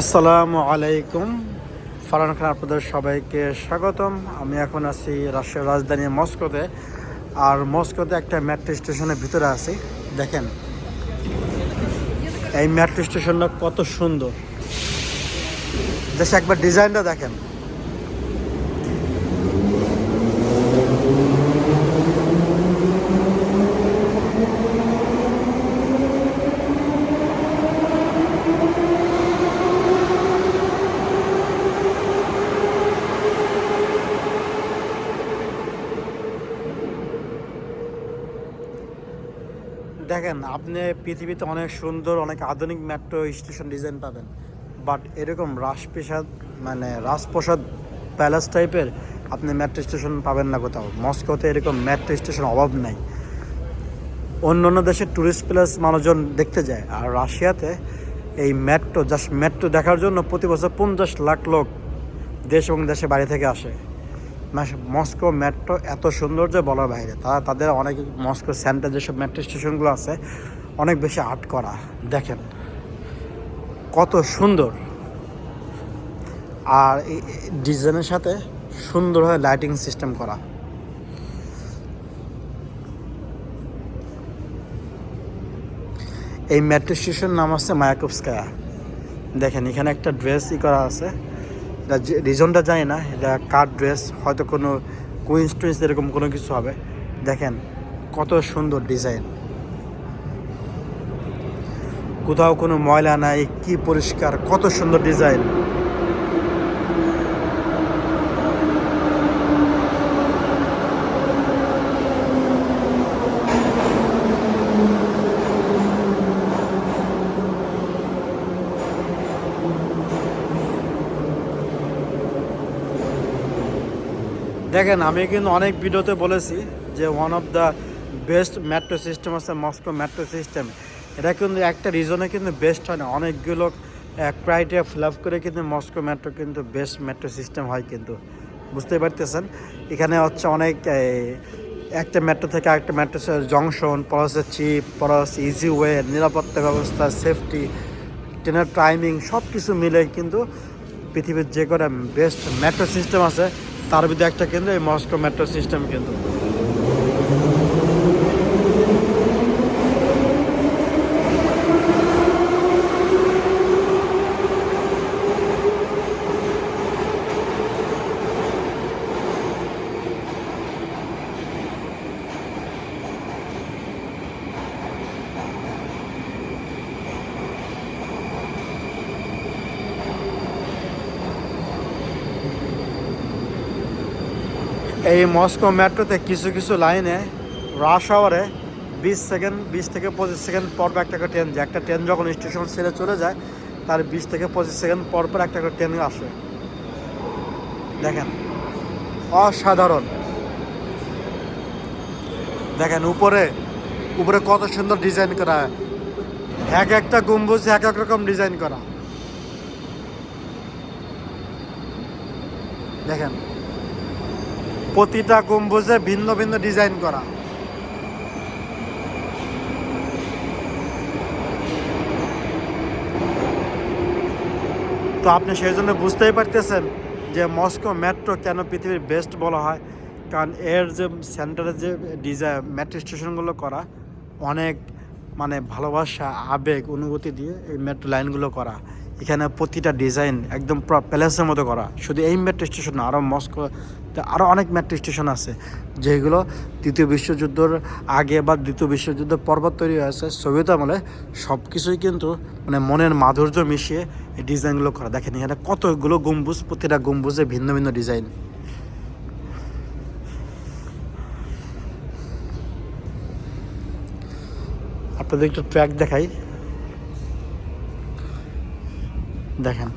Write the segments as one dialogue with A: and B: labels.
A: আসসালামু আলাইকুম। ফারান খান আপনাদের সবাইকে স্বাগতম। আমি এখন আছি রাশিয়ার রাজধানী মস্কোতে। আর মস্কোতে একটা মেট্রো স্টেশনের ভিতরে আছি। দেখেন, এই মেট্রো স্টেশনটা কত সুন্দর। দেশে একবার ডিজাইনটা দেখেন। দেখেন, আপনি পৃথিবীতে অনেক সুন্দর, অনেক আধুনিক মেট্রো স্টেশন ডিজাইন পাবেন। বাট এরকম রাজপ্রাসাদ মানে রাজপ্রসাদ প্যালেস টাইপের আপনি মেট্রো স্টেশন পাবেন না কোথাও। মস্কোতে এরকম মেট্রো স্টেশন অভাব নাই। অন্য অন্য দেশের ট্যুরিস্ট প্লেস মানুষজন দেখতে যায়। আর রাশিয়াতে এই মেট্রো জাস্ট মেট্রো দেখার জন্য প্রতি বছর পঞ্চাশ লাখ লোক দেশ এবং দেশে বাড়ি থেকে আসে। মস্কো মেট্রো এত সুন্দর যে বলার বাইরে। তারা তাদের অনেক মস্কো সেন্টার যেসব মেট্রো স্টেশনগুলো আছে, অনেক বেশি আর্ট করা। দেখেন, কত সুন্দর। আর ডিজাইনের সাথে সুন্দরভাবে লাইটিং সিস্টেম করা। এই মেট্রো স্টেশন নাম আছে মায়াকুপস্কায়া দেখেন, এখানে একটা ড্রেস ই করা আছে। রিজনটা জানি না, এটা কার ড্রেস হয়তো কোনো কুইন্স টুইন্স এরকম কোনো কিছু হবে। দেখেন, কত সুন্দর ডিজাইন কোথাও কোনো ময়লা নাই, কি পরিষ্কার, কত সুন্দর ডিজাইন দেখেন, আমি কিন্তু অনেক ভিডিওতে বলেছি যে one of the best metro system আছে মস্কো মেট্রো সিস্টেম এটা কিন্তু একটা রিজনে কিন্তু বেস্ট হয় না। অনেকগুলো ক্রাইটেরিয়া ফিল আপ করে কিন্তু মস্কো মেট্রো কিন্তু বেস্ট মেট্রো সিস্টেম হয় কিন্তু। বুঝতে পারতেছেন? এখানে হচ্ছে অনেক একটা মেট্রো থেকে আরেকটা মেট্রো জংশন পরসের চিপ পরস ইজি ওয়ে নিরাপত্তা ব্যবস্থা সেফটি ট্রেনের টাইমিং সব কিছু মিলে কিন্তু পৃথিবীর যে কটা বেস্ট মেট্রো সিস্টেম আছে তার ভিতরে একটা কেন্দ্র এই মস্কো মেট্রো সিস্টেম কিন্তু এই মস্কো মেট্রোতে কিছু কিছু লাইনে রাশ আওয়ারে বিশ সেকেন্ড বিশ থেকে পঁচিশ সেকেন্ড পর পর একটা করে ট্রেন যায়। একটা ট্রেন যখন স্টেশন ছেড়ে চলে যায়, তার বিশ থেকে পঁচিশ সেকেন্ড পর পর একটা করে ট্রেন আসে। দেখেন, অসাধারণ। দেখেন, উপরে উপরে কত সুন্দর ডিজাইন করা। এক একটা গম্বুজ এক এক রকম ডিজাইন করা। দেখেন প্রতিটা গম্বুজে ভিন্ন ভিন্ন ডিজাইন করা। তো আপনি সেই জন্য বুঝতেই পারতেছেন যে মস্কো মেট্রো কেন পৃথিবীর বেস্ট বলা হয়, কারণ এর যে সেন্টারের যে ডিজাইন মেট্রো স্টেশনগুলো করা, অনেক মানে ভালোবাসা, আবেগ, অনুভূতি দিয়ে এই মেট্রো লাইনগুলো করা। এখানে প্রতিটা ডিজাইন একদম প্যালেসের মতো করা। শুধু এই মেট্রো স্টেশন আরও মস্কোতে আরও অনেক মেট্রো স্টেশন আছে, যেগুলো দ্বিতীয় বিশ্বযুদ্ধর আগে বা দ্বিতীয় বিশ্বযুদ্ধের পর্বত তৈরি হয়েছে। সোভিয়েত আমলে সব কিছুই কিন্তু মানে মনের মাধুর্য মিশিয়ে এই ডিজাইনগুলো করা। দেখেন এখানে কতগুলো গম্বুজ, প্রতিটা গম্বুজে ভিন্ন ভিন্ন ডিজাইন। আপনাদের একটু ট্র্যাক দেখাই। দেখেন।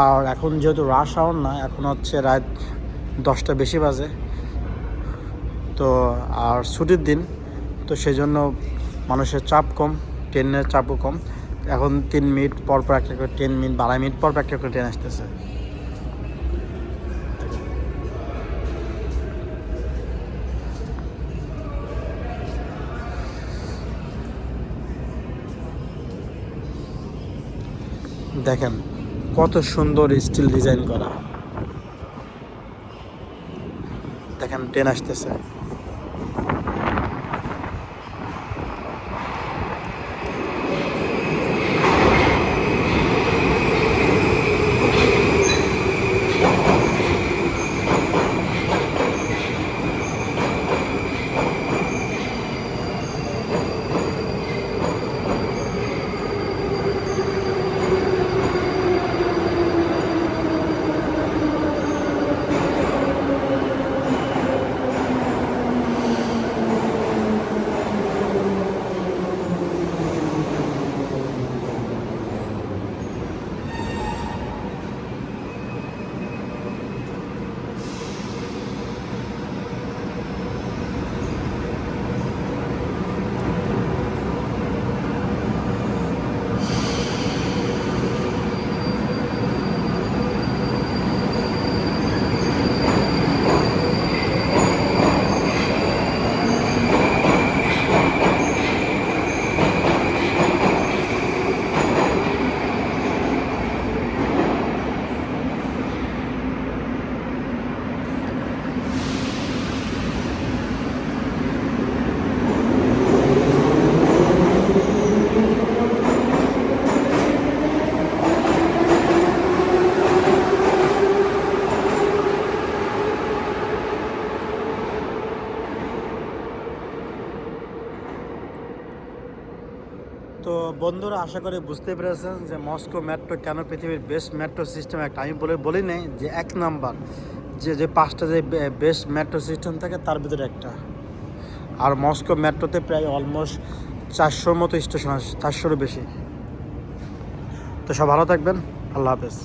A: আর এখন যেহেতু রাশ আওয়ার না, এখন হচ্ছে রাত দশটা বেশি বাজে। তো আর ছুটির দিন, তো সেই জন্য মানুষের চাপ কম, ট্রেনের চাপও কম। এখন তিন মিনিট পর পর একটা করে টেন মিনিট বারো মিনিট পর পর একটা করে ট্রেন আসতেছে। দেখেন কত সুন্দর স্টিল ডিজাইন করা। দেখেন ট্রেন আসতেছে। তো বন্ধুরা, আশা করে বুঝতে পেরেছেন যে মস্কো মেট্রো কেন পৃথিবীর বেস্ট মেট্রো সিস্টেম একটা, আমি বলে বলি নাই যে এক নাম্বার, যে যে পাঁচটা যে বেস্ট মেট্রো সিস্টেম থাকে তার ভিতরে একটা। আর মস্কো মেট্রোতে প্রায় অলমোস্ট চারশোর মতো স্টেশন আছে, চারশোরও বেশি। তো সব ভালো থাকবেন, আল্লাহ হাফেজ।